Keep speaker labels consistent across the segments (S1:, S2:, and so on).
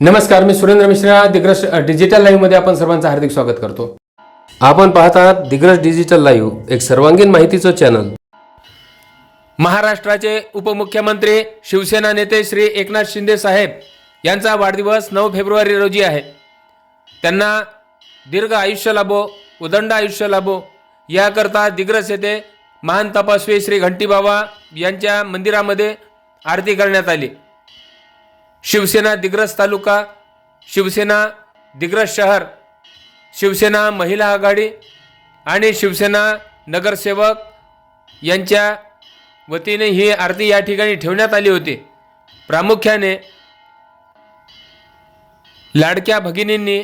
S1: नमस्कार मी सुरेंद्र मिश्रा. दिग्रश डिजिटल लाईव्हमध्ये आपण सर्वांचं हार्दिक स्वागत करतो. आपण पाहत आहात दिग्रज डिजिटल लाईव्ह एक सर्वांगीण माहितीचं चॅनल. महाराष्ट्राचे उपमुख्यमंत्री शिवसेना नेते श्री एकनाथ शिंदे साहेब यांचा वाढदिवस नऊ फेब्रुवारी रोजी आहे. त्यांना दीर्घ आयुष्य लाभो उदंड आयुष्य लाभो याकरता दिग्रस येथे महान तपस्वी श्री घंटीबाबा यांच्या मंदिरामध्ये आरती करण्यात आली. शिवसेना दिग्रस तालुका शिवसेना दिग्रस शहर शिवसेना महिला आघाडी आणि शिवसेना नगरसेवक यांच्या वतीने ही आरती या ठिकाणी ठेवण्यात आली होती. प्रामुख्याने लाडक्या भगिनींनी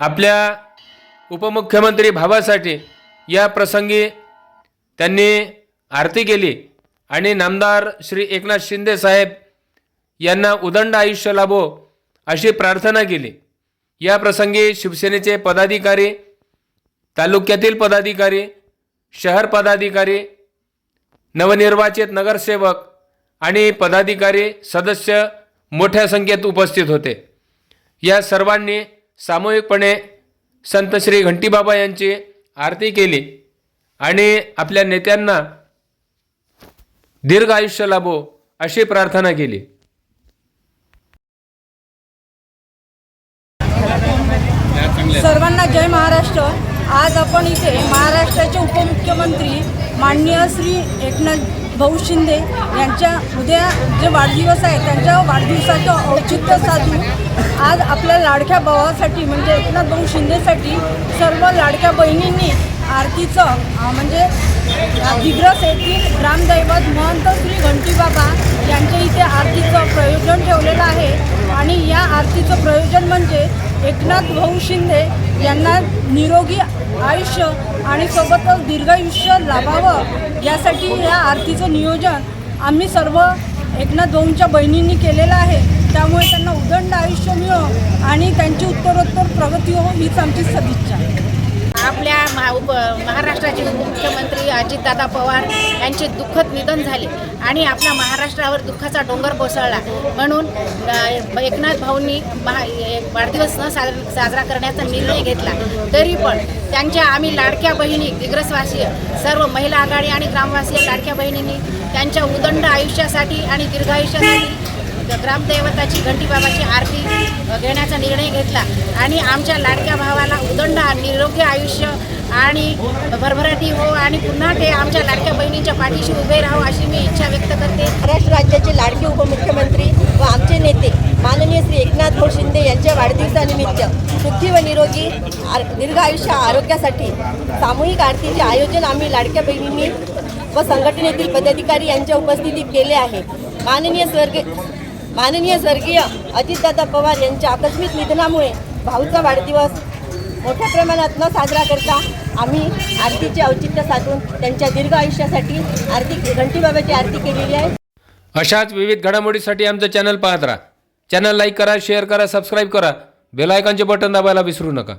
S1: आपल्या उपमुख्यमंत्री भावासाठी या प्रसंगी त्यांनी आरती केली आणि नामदार श्री एकनाथ शिंदे साहेब यांना उदंड आयुष्य लाभो अशी प्रार्थना केली. या प्रसंगी शिवसेनेचे पदाधिकारी तालुक्यातील पदाधिकारी शहर पदाधिकारी नवनिर्वाचित नगरसेवक आणि पदाधिकारी सदस्य मोठ्या संख्येत उपस्थित होते. या सर्वांनी सामूहिकपणे संत श्री घंटीबाबा यांची आरती केली आणि आपल्या नेत्यांना दीर्घ आयुष्य लाभो अशी प्रार्थना केली.
S2: सर्वांना जय महाराष्ट्र. आज आपण इथे महाराष्ट्राचे उपमुख्यमंत्री माननीय श्री एकनाथ भाऊ शिंदे यांच्या उद्या जे वाढदिवस आहे त्यांच्या वाढदिवसाचं औचित्य साधून आज आपल्या लाडक्या भावासाठी म्हणजे एकनाथ भाऊ शिंदेसाठी सर्व लाडक्या बहिणींनी आरतीचं म्हणजे दिग्रस येथील ग्रामदैवत महंत श्री घंटीबाबा यांच्या इथे आरतीचं प्रयोजन ठेवलेलं आहे. आणि या आरतीचं प्रयोजन म्हणजे एकनाथ भाऊ शिंदे यांना निरोगी आयुष्य आणि सोबतच दीर्घायुष्य लाभावं यासाठी या आरतीचं नियोजन आम्ही सर्व एकनाथ भाऊंच्या बहिणींनी केलेलं आहे. त्यामुळे त्यांना उदंड आयुष्य मिळो आणि त्यांची उत्तरोत्तर प्रगती हो हीच आमची सदिच्छा.
S3: आपल्या महा उप महाराष्ट्राचे उपमुख्यमंत्री अजितदादा पवार यांचे दुःखद निधन झाले आणि आपल्या महाराष्ट्रावर दुःखाचा डोंगर कोसळला. म्हणून एकनाथ भाऊंनी महा वाढदिवस न साजरा साजरा करण्याचा निर्णय घेतला. तरी पण त्यांच्या आम्ही लाडक्या बहिणी दिग्रसवासीय सर्व महिला आघाडी आणि ग्रामवासीय लाडक्या बहिणींनी त्यांच्या उदंड आयुष्यासाठी आणि दीर्घायुष्यासाठी ग्रामदैवताची घंटीबाबाची आरती घेण्याचा निर्णय घेतला. आणि आमच्या लाडक्या भावाला उदंड निरोगी आयुष्य आणि भरभराटी हो आणि पुन्हा ते आमच्या लाडक्या बहिणीच्या पाठीशी उभे राहो अशी मी इच्छा व्यक्त करते.
S4: महाराष्ट्र राज्याचे लाडके उपमुख्यमंत्री व आमचे नेते माननीय श्री एकनाथ भाऊ शिंदे यांच्या वाढदिवसानिमित्त सुखी व निरोगी आर- दीर्घ आयुष्य आरोग्यासाठी सामूहिक आरतीचे आयोजन आम्ही लाडक्या बहिणींनी व संघटनेतील पदाधिकारी यांच्या उपस्थितीत केले आहे. माननीय स्वर्गीय माननीय स्वर्गीय अजितदादा पवार यांच्या आकस्मिक निधनामुळे भाऊचा वाढदिवस मोठ्या प्रमाणात न साजरा करता आम्ही आरतीचे औचित्य साधून त्यांच्या दीर्घ आयुष्यासाठी आरती घंटीबाबाची आरती केलेली आहे.
S1: अशाच विविध घडामोडीसाठी आमचं चॅनल पाहत राहा. चॅनल लाईक करा शेअर करा सबस्क्राईब करा. बेल आयकॉनचे बटन दाबायला विसरू नका.